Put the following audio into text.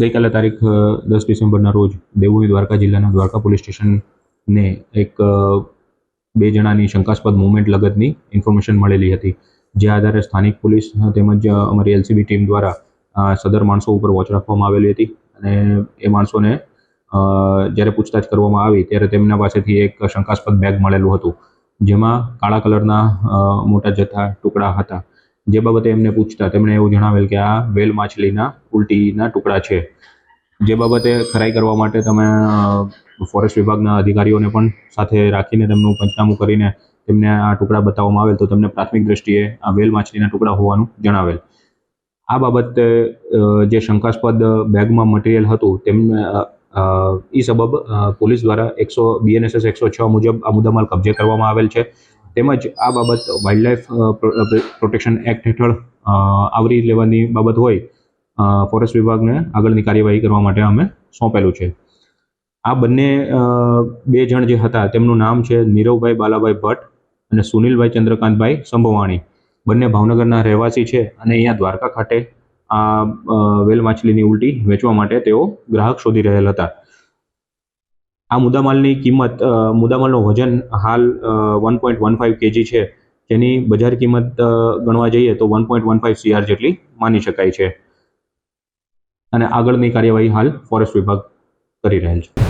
ગઈકાલે તારીખ દસ ડિસેમ્બરના રોજ દેવભૂમિ દ્વારકા જિલ્લાના દ્વારકા પોલીસ સ્ટેશનને એક બે જણાની શંકાસ્પદ મુવમેન્ટ લગતની ઇન્ફોર્મેશન મળેલી હતી. જે આધારે સ્થાનિક પોલીસ તેમજ અમારી એલસીબી ટીમ દ્વારા સદર માણસો ઉપર વોચ રાખવામાં આવેલી હતી અને એ માણસોને જ્યારે પૂછતાછ કરવામાં આવી ત્યારે તેમના પાસેથી એક શંકાસ્પદ બેગ મળેલું હતું, જેમાં કાળા કલરના મોટા જથ્થા ટુકડા હતા. જે બાબતે એમને પૂછતા, તેમણે એવું જણાવેલ કે આ વેલ માછલીના ઉલટીના ટુકડા છે. જે બાબતે ખરાઈ કરવા માટે તમે ફોરેસ્ટ વિભાગના અધિકારીઓને પણ સાથે રાખીને તેમનું પંચનામું કરીને તેમને આ ટુકડા બતાવવામાં આવેલ, તો તેમને પ્રાથમિક દ્રષ્ટિએ આ વેલ માછલીના ટુકડા હોવાનું જણાવેલ. આ બાબતે જે શંકાસ્પદ બેગમાં મટીરિયલ હતું તેમને ઈ સબબ પોલીસ દ્વારા એકસો બીએનએસએસ એકસો છ મુજબ આ મુદ્દામાલ કબજે કરવામાં આવેલ છે. તેમજ આ બાબત વાઇલ્ડલાઇફ પ્રોટેક્શન એક્ટ હેઠળ આવરી લેવાની બાબત હોય ફોરેસ્ટ વિભાગને આગળની કાર્યવાહી કરવા માટે અમે સોંપેલું છે. આ બંને બે જણ જે હતા, તેમનું નામ છે નીરવભાઈ બાલાભાઈ ભટ્ટ અને સુનિલભાઈ ચંદ્રકાંતભાઈ સંભવાણી. બંને ભાવનગરના રહેવાસી છે અને અહીંયા દ્વારકા ખાતે આ વેલ માછલીની ઉલટી વેચવા માટે તેઓ ગ્રાહક શોધી રહેલ હતા. આ મુદ્દામાલની કિંમત મુદ્દામાલનું વજન હાલ one point one five KG છે. જેની બજાર કિંમત ગણવા જઈએ તો one point one five CR જેટલી માની શકાય છે. અને આગળની કાર્યવાહી હાલ ફોરેસ્ટ વિભાગ કરી રહેલ છે.